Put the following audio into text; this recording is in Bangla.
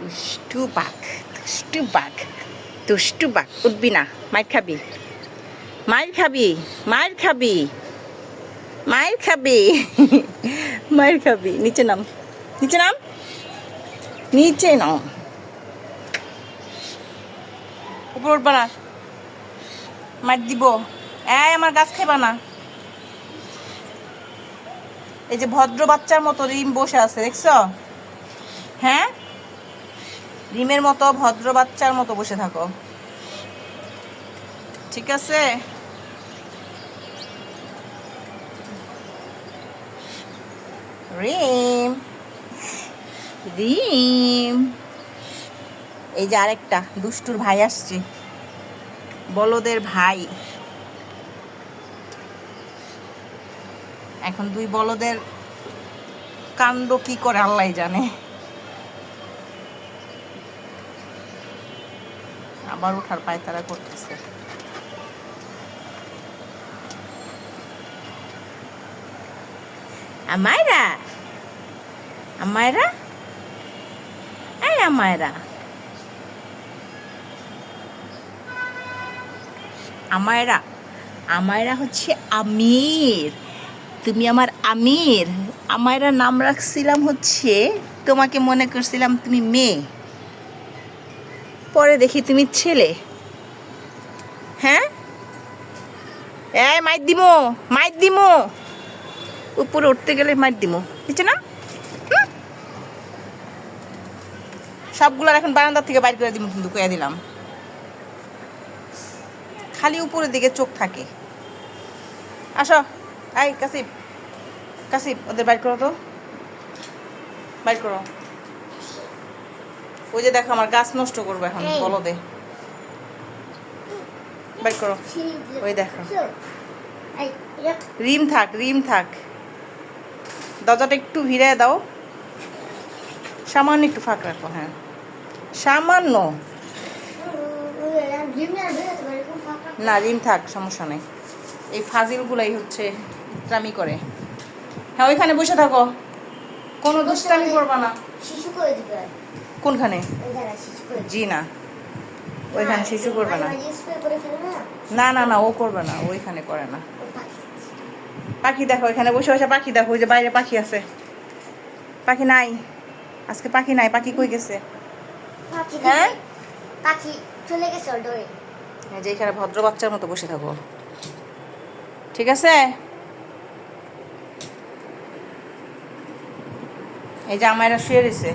দুষ্টু বাঘ দুষ্টু বাঘ দুষ্টু বাঘ। উঠবি না, মাইর খাবি। মাইর খাবি মাইর খাবি মাইর খাবি মাইর খাবি। নিচে নাম নিচে নাম, নিচে নাও উপর উঠবা না। মার দিব। এই, আমার গাছ খাইবা না। এই যে ভদ্র বাচ্চার মতো রিম বসে আছে, দেখছ? হ্যাঁ? রিমের মতো, ভদ্র বাচ্চার মতো বসে থাকো। ঠিক আছে? রিম রিম। এই যে আরেকটা, দুষ্টুর ভাই আসছে। বলদের ভাই। এখন দুই বলদের কাণ্ড কি করে আল্লাহ জানে। আবার উঠার পায়তারা করতেছে। আমায়রা? আমায়রা? এই আমায়রা। আমায়রা আমায়রা হচ্ছে আমির। তুমি আমার আমির। আমায়রা নাম রাখছিলাম হচ্ছে, তোমাকে মনে করছিলাম তুমি মেয়ে। পরে দেখি তুমি ছেলে। হ্যাঁ? এই, মাইর দিমো মাইর দিমো। উপরে উঠতে গেলে মাইর দিমো। নিচে না? সবগুলার এখন বারান্দার থেকে বাইর করে দিব কিন্তু কয়ে দিলাম। খালি উপরের দিকে চোখ থাকে। আসো। এই, কাসিব। কাসিব, ওদের বাইর করো তো। বাইর করো। ওই যে দেখো আমার গাছ নষ্ট করব এখন। বলো দে। বাইর করো। ওই দেখো। রিম থাক রিম থাক। দরজাটা একটু ভিড়ে দাও। সামান্য একটু ফাঁক রাখো হ্যাঁ। সামান্য। না রিম থাক সমস্যা নেই। এই ফাজিলগুলাই হচ্ছে ইত্রামি করে। হ্যাঁ ওইখানে বসে থাকো। কোনো দুষ্টামি করবা না। শিশু করে দিবে। কোনখানে? শিশু জি না। ওইখানে শিশু করবে না। না? না না ও করবে না ওইখানে করে না। পাখি। দেখো এখানে বসে বসে পাখি দেখো ওই যে বাইরে পাখি আছে। পাখি নাই। আজকে পাখি নাই পাখি কই গেছে? পাখি হ্যাঁ? পাখি চলে গেছে ডোরে এই যে এখানে ভদ্র বাচ্চার মতো বসে থাকো। ঠিক আছে? এই যে আমায়রা শুয়ে রয়েছে।